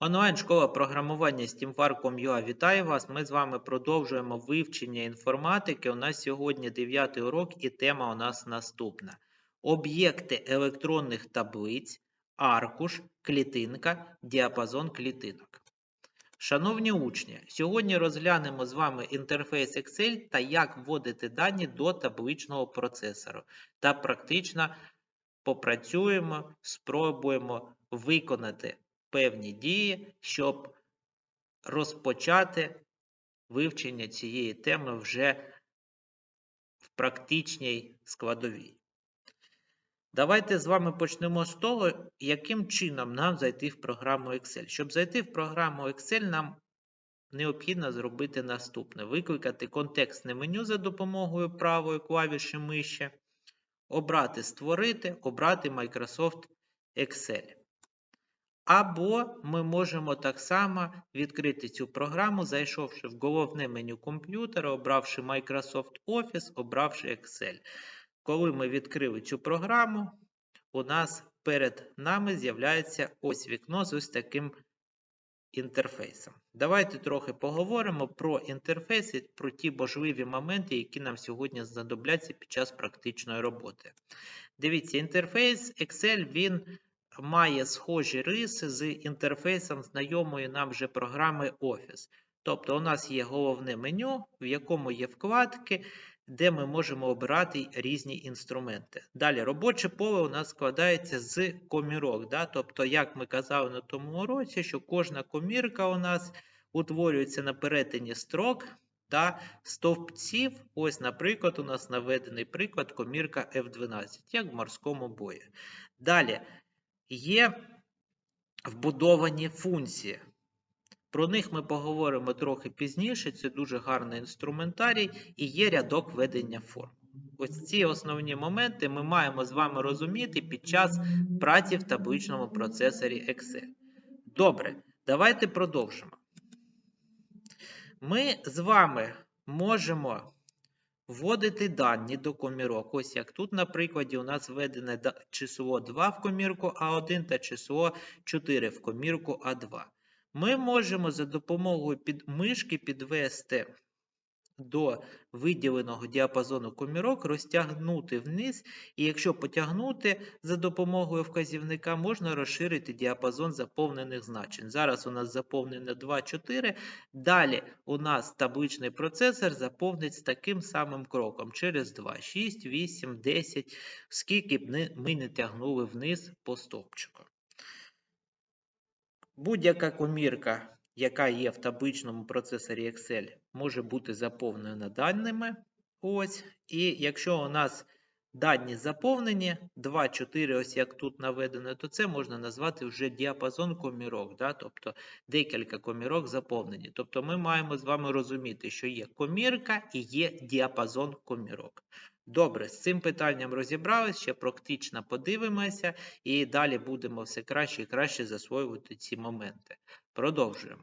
Онлайн-школа програмування SteamFar.com.ua вітаю вас. Ми з вами продовжуємо вивчення інформатики. У нас сьогодні 9 урок і тема у нас наступна. Об'єкти електронних таблиць, аркуш, клітинка, діапазон клітинок. Шановні учні, сьогодні розглянемо з вами інтерфейс Excel та як вводити дані до табличного процесору. Та практично попрацюємо, спробуємо виконати певні дії, щоб розпочати вивчення цієї теми вже в практичній складовій. Давайте з вами почнемо з того, яким чином нам зайти в програму Excel. Щоб зайти в програму Excel, нам необхідно зробити наступне: викликати контекстне меню за допомогою правої клавіші миші, обрати Створити, обрати Microsoft Excel. Або ми можемо так само відкрити цю програму, зайшовши в головне меню комп'ютера, обравши Microsoft Office, обравши Excel. Коли ми відкрили цю програму, у нас перед нами з'являється ось вікно з ось таким інтерфейсом. Давайте трохи поговоримо про інтерфейс і про ті важливі моменти, які нам сьогодні знадобляться під час практичної роботи. Дивіться, інтерфейс Excel він має схожі риси з інтерфейсом знайомої нам вже програми Office. Тобто у нас є головне меню, в якому є вкладки, де ми можемо обирати різні інструменти. Далі робоче поле у нас складається з комірок. Да? Тобто, як ми казали на тому уроці, що кожна комірка у нас утворюється на перетині строк та стовпців. Ось, наприклад, у нас наведений приклад комірка F12, як в морському бої. Далі є вбудовані функції. Про них ми поговоримо трохи пізніше. Це дуже гарний інструментарій і є рядок ведення форм. Ось ці основні моменти ми маємо з вами розуміти під час праці в табличному процесорі Excel. Добре, давайте продовжимо. Ми з вами можемо вводити дані до комірок. Ось як тут, на прикладі, у нас введене число 2 в комірку А1 та число 4 в комірку А2. Ми можемо за допомогою під мишки підвести до виділеного діапазону комірок, розтягнути вниз, і якщо потягнути за допомогою вказівника, можна розширити діапазон заповнених значень. Зараз у нас заповнено 2,4. Далі у нас табличний процесор заповнить таким самим кроком через 2, 6, 8, 10, скільки б ми не тягнули вниз по стовпчику. Будь-яка комірка, яка є в табличному процесорі Excel, може бути заповнена даними. Ось. І якщо у нас дані заповнені, 2, 4, ось як тут наведено, то це можна назвати вже діапазон комірок. Да? Тобто декілька комірок заповнені. Тобто ми маємо з вами розуміти, що є комірка і є діапазон комірок. Добре, з цим питанням розібралися, ще практично подивимося, і далі будемо все краще і краще засвоювати ці моменти. Продовжуємо.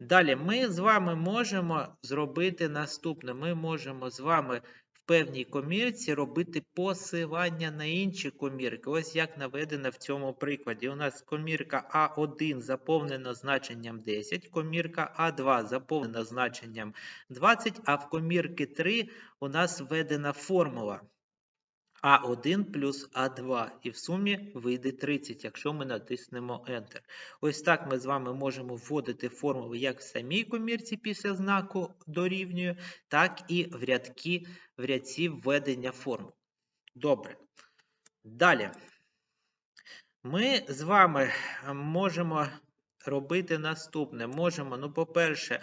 Далі ми з вами можемо зробити наступне. Ми можемо з вами в певній комірці робити посилання на інші комірки. Ось як наведено в цьому прикладі. У нас комірка А1 заповнена значенням 10, комірка А2 заповнена значенням 20, а в комірки 3 у нас введена формула. А1 плюс А2, і в сумі вийде 30, якщо ми натиснемо Enter. Ось так ми з вами можемо вводити формули як в самій комірці після знаку дорівнює, так і в рядки, в рядці введення формул. Добре. Далі. Ми з вами можемо робити наступне. Можемо, ну, по-перше,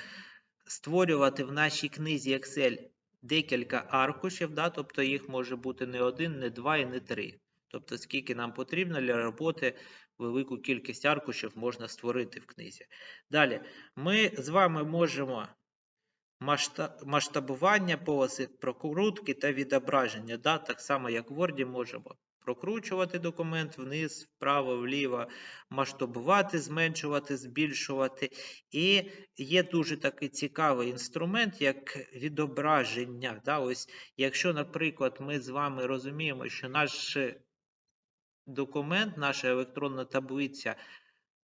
створювати в нашій книзі Excel декілька аркушів, да, тобто їх може бути не один, не два і не три. Тобто, скільки нам потрібно для роботи, велику кількість аркушів можна створити в книзі. Далі, ми з вами можемо масштабування полоси, прокрутки та відображення. Да, Так само, як в Word можемо прокручувати документ вниз, вправо, вліво, масштабувати, зменшувати, збільшувати. І є дуже такий цікавий інструмент, як відображення. Да? Ось, Якщо, наприклад, ми з вами розуміємо, що наш документ, наша електронна таблиця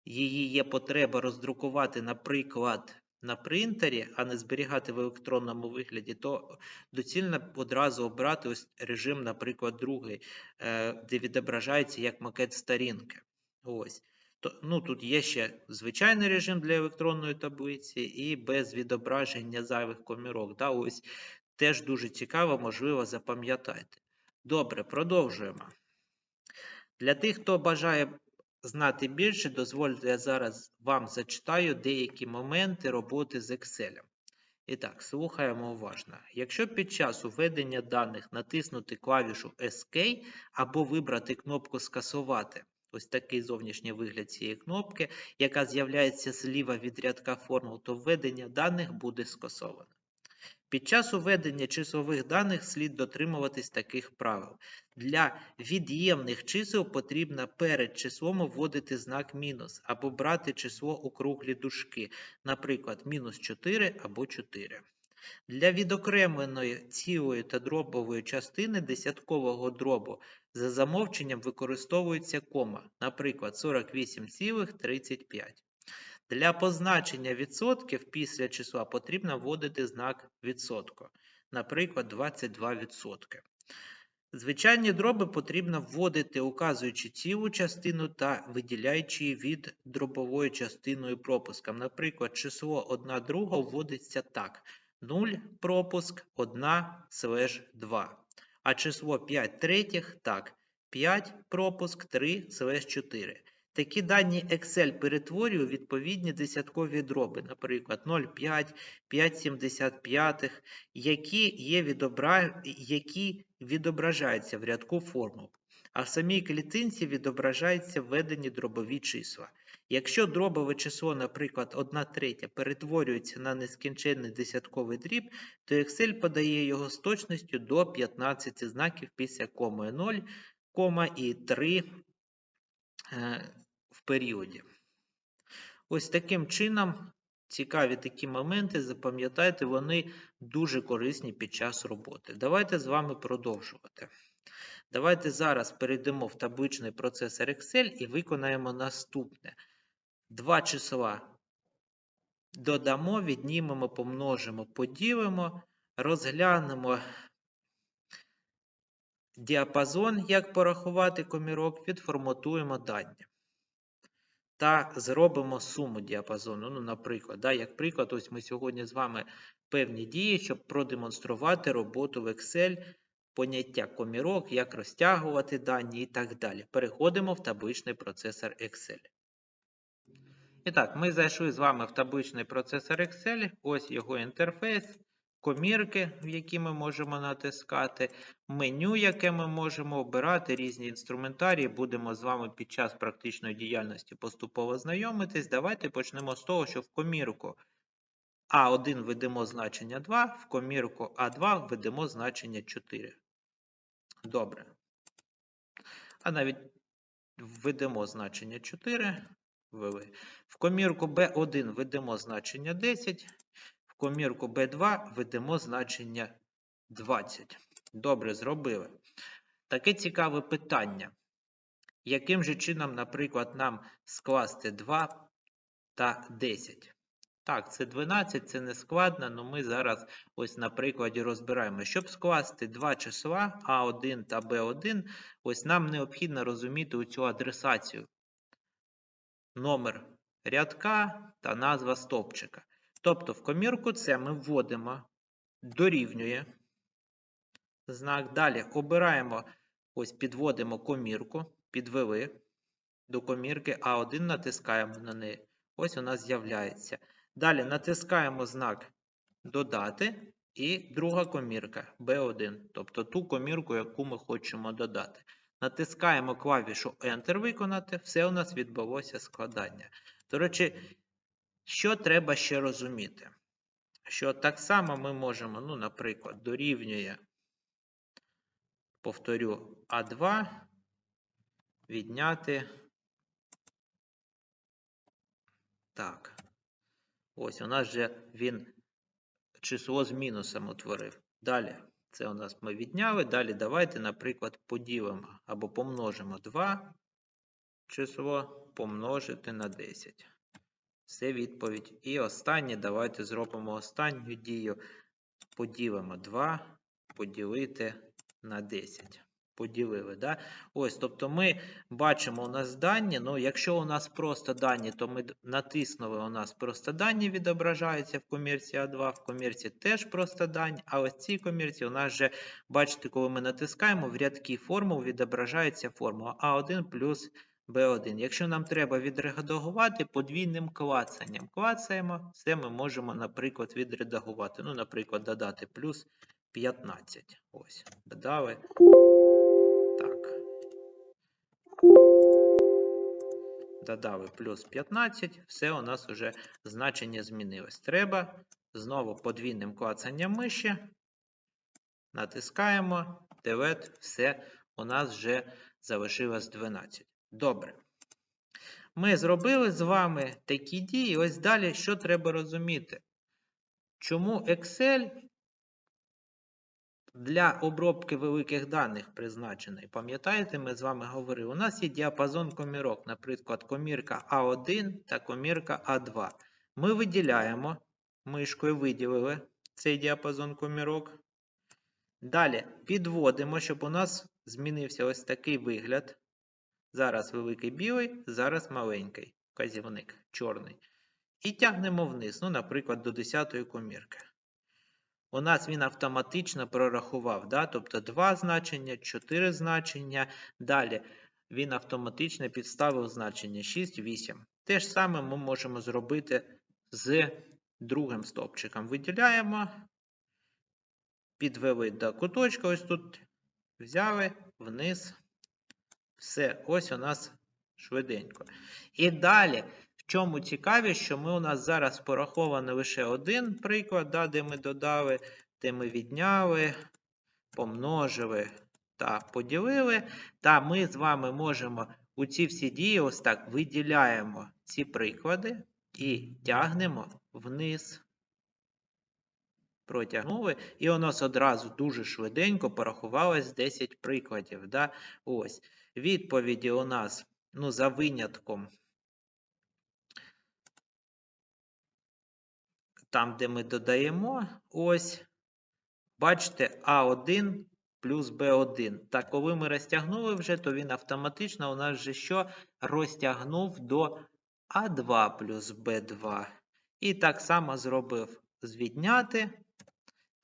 її є потреба роздрукувати, наприклад, на принтері, а не зберігати в електронному вигляді, то доцільно одразу обрати ось режим, наприклад, другий, е, де відображається як макет сторінки. Ось. Ну, тут є ще звичайний режим для електронної таблиці і без відображення зайвих комірок. Да, ось теж дуже цікаво, можливо, запам'ятайте. Добре, продовжуємо. Для тих, хто бажає знати більше, дозвольте, я зараз вам зачитаю деякі моменти роботи з Excel. І так, слухаємо уважно. Якщо під час введення даних натиснути клавішу Escape або вибрати кнопку Скасувати, ось такий зовнішній вигляд цієї кнопки, яка з'являється зліва від рядка формул, то введення даних буде скасовано. Під час введення числових даних слід дотримуватись таких правил. Для від'ємних чисел потрібно перед числом вводити знак мінус або брати число у круглі дужки, наприклад, мінус 4 або 4. Для відокремленої цілої та дробової частини десяткового дробу за замовченням використовується кома, наприклад, 48,35. Для позначення відсотків після числа потрібно вводити знак відсотку, наприклад, 22%. Звичайні дроби потрібно вводити, указуючи цілу частину та виділяючи її від дробової частиною пропуском. Наприклад, число 1 друга вводиться так: 0 пропуск 1 слеш 2. А число 5 третіх так, 5 пропуск 3 слеш 4. Такі дані Excel перетворює відповідні десяткові дроби, наприклад, 0,5, 5,75, які, є відобра... які відображаються в рядку формул, а в самій клітинці відображаються введені дробові числа. Якщо дробове число, наприклад, 1 третя перетворюється на нескінченний десятковий дріб, то Excel подає його з точністю до 15 знаків після коми 0, кома і 3 е, в періоді. Ось таким чином, цікаві такі моменти, запам'ятайте, вони дуже корисні під час роботи. Давайте з вами продовжувати. Давайте зараз перейдемо в табличний процесор Excel і виконаємо наступне. Два числа додамо, віднімемо, помножимо, поділимо, розглянемо діапазон, як порахувати комірок, відформатуємо дані. Та зробимо суму діапазону. Ну, наприклад, да, як приклад, ось ми сьогодні з вами певні дії, щоб продемонструвати роботу в Excel, поняття комірок, як розтягувати дані і так далі. Переходимо в табличний процесор Excel. І так, ми зайшли з вами в табличний процесор Excel. Ось його інтерфейс, комірки, в які ми можемо натискати, меню, яке ми можемо обирати, різні інструментарії. Будемо з вами під час практичної діяльності поступово знайомитись. Давайте почнемо з того, що в комірку А1 введемо значення 2, в комірку А2 введемо значення 4. Добре. А навіть введемо значення 4. В комірку B1 введемо значення 10, в комірку B2 введемо значення 20. Добре, зробили. Таке цікаве питання. Яким же чином, наприклад, нам скласти 2 та 10? Так, це 12, це не складно, але ми зараз ось на прикладі розбираємо. Щоб скласти два числа А1 та Б1, ось нам необхідно розуміти цю адресацію. Номер рядка та назва стовпчика. Тобто в комірку це ми вводимо дорівнює знак. Далі обираємо, ось підводимо комірку, підвели до комірки А1, натискаємо на неї. Ось у нас з'являється. Далі натискаємо знак Додати і друга комірка B1, тобто ту комірку, яку ми хочемо додати. Натискаємо клавішу Enter виконати, все у нас відбулося складання. До речі, що треба ще розуміти? Що так само ми можемо, ну, наприклад, дорівнює, повторю, А2 відняти. Так. Ось, у нас же він число з мінусом утворив. Далі, це у нас ми відняли. Далі давайте, наприклад, поділимо або помножимо 2 число помножити на 10. Це відповідь. І останнє, давайте зробимо останню дію. Поділимо 2, поділити на 10. Поділили, да? Ось, тобто ми бачимо у нас дані, ну якщо у нас просто дані, то ми натиснули, у нас просто дані відображаються в комірці А2, в комірці теж просто дані, а ось в цій комірці у нас вже, бачите, коли ми натискаємо, в рядки формул відображається формула А1 плюс B1. Якщо нам треба відредагувати подвійним клацанням, клацаємо, це ми можемо, наприклад, відредагувати. Ну, наприклад, додати плюс 15. Ось, додали. Так. Додали плюс 15, все у нас вже значення змінилось. Треба знову подвійним клацанням миші. Натискаємо, делет, все, у нас вже залишилось 12. Добре. Ми зробили з вами такі дії. Ось далі що треба розуміти? Чому Excel для обробки великих даних призначений. Пам'ятаєте, ми з вами говорили, у нас є діапазон комірок, наприклад, комірка А1 та комірка А2. Ми виділяємо, мишкою виділили цей діапазон комірок. Далі підводимо, щоб у нас змінився ось такий вигляд. Зараз великий білий, зараз маленький вказівник чорний. І тягнемо вниз, ну, наприклад, до 10 комірки у нас він автоматично прорахував, да? тобто 2 значення, 4 значення. Далі він автоматично підставив значення 6, 8. Те ж саме ми можемо зробити з другим стовпчиком. Виділяємо, підвели до куточка, ось тут взяли вниз. Все, ось у нас швиденько. І далі. В чому цікавість, що ми у нас зараз пораховано лише один приклад, да, де ми додали, де ми відняли, помножили та поділили. Та ми з вами можемо у ці всі дії ось так виділяємо ці приклади і тягнемо вниз. Протягнули, і у нас одразу дуже швиденько порахувалось 10 прикладів. Да? Ось. Відповіді у нас, ну, за винятком. там, де ми додаємо, ось, бачите, А1 плюс Б1. Так, коли ми розтягнули вже, то він автоматично у нас вже що розтягнув до А2 плюс Б2. І так само зробив звідняти,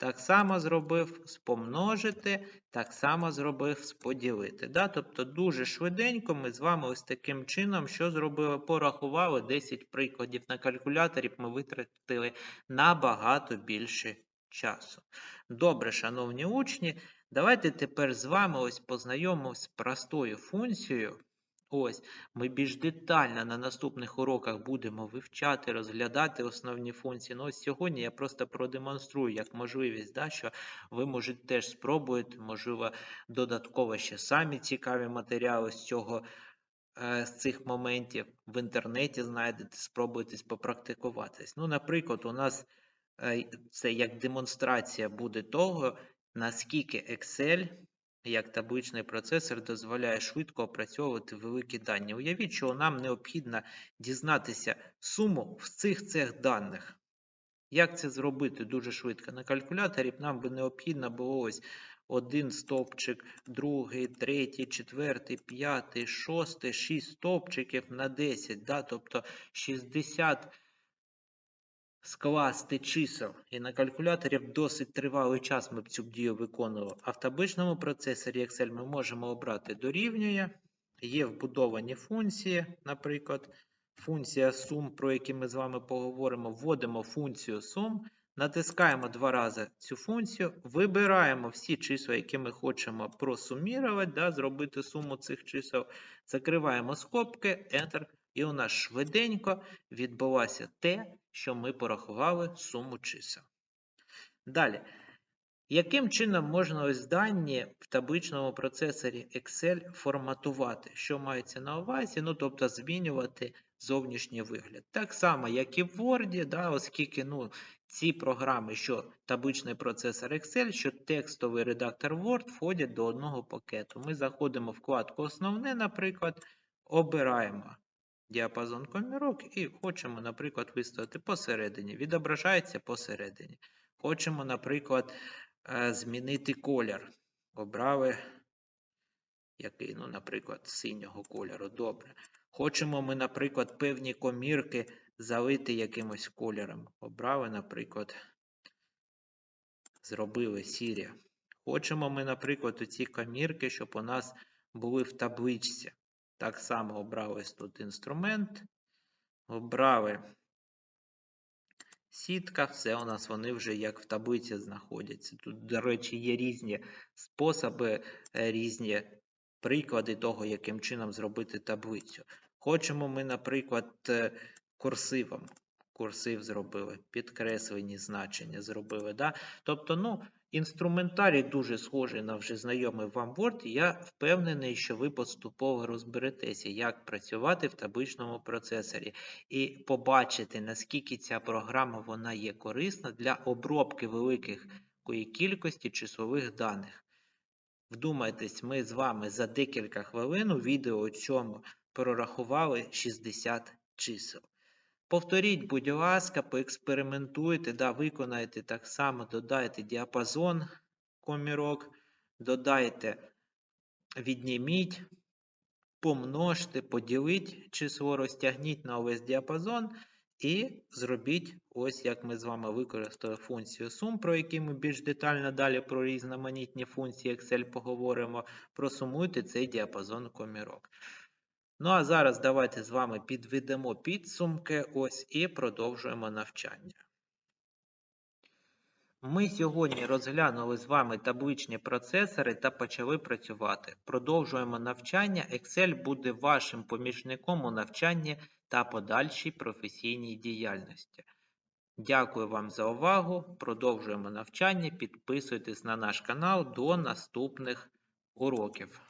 так само зробив спомножити, так само зробив споділити. Да? Тобто дуже швиденько ми з вами ось таким чином, що зробили, порахували 10 прикладів на калькуляторі, ми витратили набагато більше часу. Добре, шановні учні, давайте тепер з вами ось познайомимося з простою функцією. Ось, ми більш детально на наступних уроках будемо вивчати, розглядати основні функції. Ну, ось сьогодні я просто продемонструю як можливість, да, що ви можете теж спробувати, можливо, додатково ще самі цікаві матеріали з цього. е, З цих моментів в інтернеті знайдете, спробуйте попрактикуватись. Ну, наприклад, у нас е, це як демонстрація буде того, наскільки Excel як табличний процесор дозволяє швидко опрацьовувати великі дані. Уявіть, що нам необхідно дізнатися суму в цих цих даних. Як це зробити дуже швидко? На калькуляторі нам би необхідно було ось один стовпчик, другий, третій, четвертий, п'ятий, шостий, шість стовпчиків на 10, да? тобто 60 скласти чисел. І на калькуляторі досить тривалий час ми б цю дію виконували. А в табличному процесорі Excel ми можемо обрати дорівнює. Є вбудовані функції, наприклад, функція сум, про які ми з вами поговоримо, вводимо функцію сум, натискаємо два рази цю функцію, вибираємо всі числа, які ми хочемо просумірувати, да, зробити суму цих чисел, закриваємо скобки, Enter, і у нас швиденько відбулося те, що ми порахували суму чисел. Далі. Яким чином можна ось дані в табличному процесорі Excel форматувати? Що мається на увазі? Ну, тобто змінювати зовнішній вигляд. Так само, як і в Word, да, оскільки ну, ці програми, що табличний процесор Excel, що текстовий редактор Word входять до одного пакету. Ми заходимо в вкладку Основне, наприклад, обираємо діапазон комірок і хочемо, наприклад, виставити посередині. Відображається посередині. Хочемо, наприклад, е, змінити колір. Обрали який, ну, наприклад, синього кольору. Добре. Хочемо ми, наприклад, певні комірки залити якимось кольором. Обрали, наприклад, зробили сірі. Хочемо ми, наприклад, ці комірки, щоб у нас були в табличці. Так само обрали ось тут інструмент. Обрали сітка, все у нас вони вже як в таблиці знаходяться. Тут, до речі, є різні способи, е, різні приклади того, яким чином зробити таблицю. Хочемо ми, наприклад, е, курсивом. Курсив зробили, підкреслені значення зробили. Да? Тобто, ну, інструментарій дуже схожий на вже знайомий вам Word. Я впевнений, що ви поступово розберетеся, як працювати в табличному процесорі, і побачите, наскільки ця програма вона є корисна для обробки великих кількості числових даних. Вдумайтесь, ми з вами за декілька хвилин у відео цьому прорахували 60 чисел. Повторіть, будь ласка, поекспериментуйте, да, виконайте так само, додайте діапазон комірок, додайте, відніміть, помножте, поділіть число, розтягніть на увесь діапазон і зробіть, ось як ми з вами використали функцію sum, про які ми більш детально далі про різноманітні функції Excel поговоримо. Просумуйте цей діапазон комірок. Ну а зараз давайте з вами підведемо підсумки ось і продовжуємо навчання. Ми сьогодні розглянули з вами табличні процесори та почали працювати. Продовжуємо навчання. Excel буде вашим помічником у навчанні та подальшій професійній діяльності. Дякую вам за увагу. Продовжуємо навчання. Підписуйтесь на наш канал до наступних уроків.